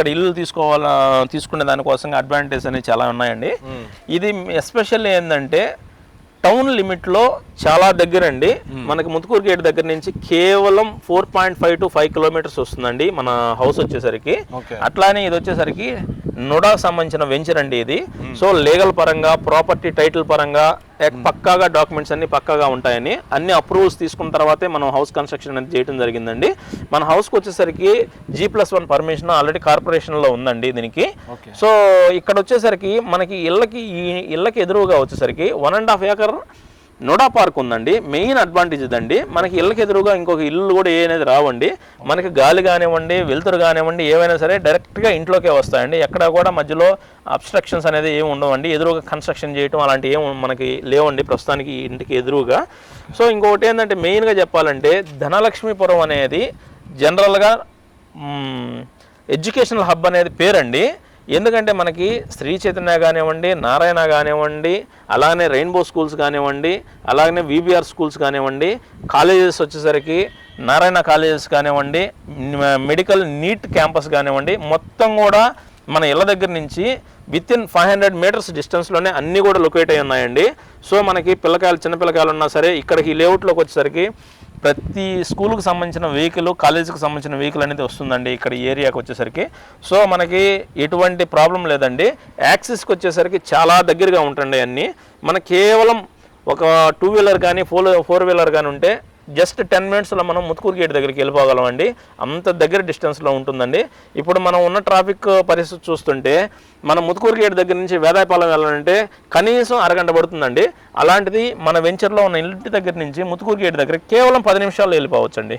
ఇక్కడ ఇల్లు తీసుకోవాల తీసుకునే దానికోసం అడ్వాంటేజ్ అనేవి చాలా ఉన్నాయండి. ఇది ఎస్పెషల్లీ ఏంటంటే టౌన్ లిమిట్లో చాలా దగ్గర అండి మనకి ముతుకూరు గేట్ దగ్గర నుంచి కేవలం four point five to five kilometres వస్తుందండి మన హౌస్ వచ్చేసరికి. అట్లానే ఇది వచ్చేసరికి నుడా సంబంధించిన వెంచర్ అండి ఇది. సో లీగల్ పరంగా ప్రాపర్టీ టైటిల్ పరంగా ఎ- పక్కాగా డాక్యుమెంట్స్ అన్ని పక్కాగా ఉంటాయని అన్ని అప్రూవల్స్ తీసుకున్న తర్వాతే మనం హౌస్ కన్స్ట్రక్షన్ అనేది చేయడం జరిగిందండి. మన హౌస్కి వచ్చేసరికి G plus one permission already కార్పొరేషన్లో ఉందండి దీనికి. సో ఇక్కడ వచ్చేసరికి మనకి ఇళ్ళకి ఈ ఇళ్ళకి ఎదురుగా వచ్చేసరికి వన్ అండ్ హాఫ్ ఏకర్ నోడా పార్క్ ఉందండి. మెయిన్ అడ్వాంటేజ్ ఇదండి. మనకి ఇళ్ళకి ఎదురుగా ఇంకొక ఇల్లు కూడా ఏ అనేది రావండి. మనకి గాలి కానివ్వండి వెలుతురు కానివ్వండి ఏవైనా సరే డైరెక్ట్గా ఇంట్లోకే వస్తాయండి. ఎక్కడ కూడా మధ్యలో అబ్స్ట్రక్షన్స్ అనేది ఏమి ఉండవండి. ఎదురుగా కన్స్ట్రక్షన్ చేయటం అలాంటి ఏం మనకి లేవండి ప్రస్తుతానికి ఇంటికి ఎదురుగా. సో ఇంకొకటి ఏంటంటే మెయిన్గా చెప్పాలంటే ధనలక్ష్మీపురం అనేది జనరల్గా ఎడ్యుకేషనల్ హబ్ అనేది పేరండి. ఎందుకంటే మనకి శ్రీ చైతన్య కానివ్వండి నారాయణ కానివ్వండి అలానే రెయిన్బో స్కూల్స్ కానివ్వండి అలాగనే విబిఆర్ స్కూల్స్ కానివ్వండి కాలేజెస్ వచ్చేసరికి నారాయణ కాలేజెస్ కానివ్వండి మెడికల్ నీట్ క్యాంపస్ కానివ్వండి మొత్తం కూడా మన ఇళ్ళ దగ్గర నుంచి within five hundred metres డిస్టెన్స్లోనే అన్నీ కూడా లొకేట్ అయి ఉన్నాయండి. సో మనకి పిల్లకాయలు చిన్న పిల్లకాయలు ఉన్నా సరే ఇక్కడికి లేఅవుట్లోకి వచ్చేసరికి ప్రతి స్కూల్కి సంబంధించిన వెహికల్ కాలేజీకి సంబంధించిన వెహికల్ అనేది వస్తుందండి ఇక్కడ ఏరియాకి వచ్చేసరికి. సో మనకి ఎటువంటి ప్రాబ్లం లేదండి. యాక్సిస్కి వచ్చేసరికి చాలా దగ్గరగా ఉంటుండే అన్నీ. మన కేవలం ఒక టూ వీలర్ కానీ ఫోర్ ఫోర్ వీలర్ కానీ ఉంటే జస్ట్ టెన్ మినిట్స్లో మనం ముత్తుకూరు గేట్ దగ్గరికి వెళ్ళిపోగలం అండి. అంత దగ్గర డిస్టెన్స్లో ఉంటుందండి. ఇప్పుడు మనం ఉన్న ట్రాఫిక్ పరిస్థితి చూస్తుంటే మనం ముత్తుకూరు గేట్ దగ్గర నుంచి వేదాయపాలెం వెళ్ళాలంటే కనీసం అరగంట పడుతుందండి. అలాంటిది మన వెంచర్లో ఉన్న ఇంటి దగ్గర నుంచి ముత్తుకూరు గేట్ దగ్గర కేవలం పది నిమిషాల్లో వెళ్ళిపోవచ్చండి.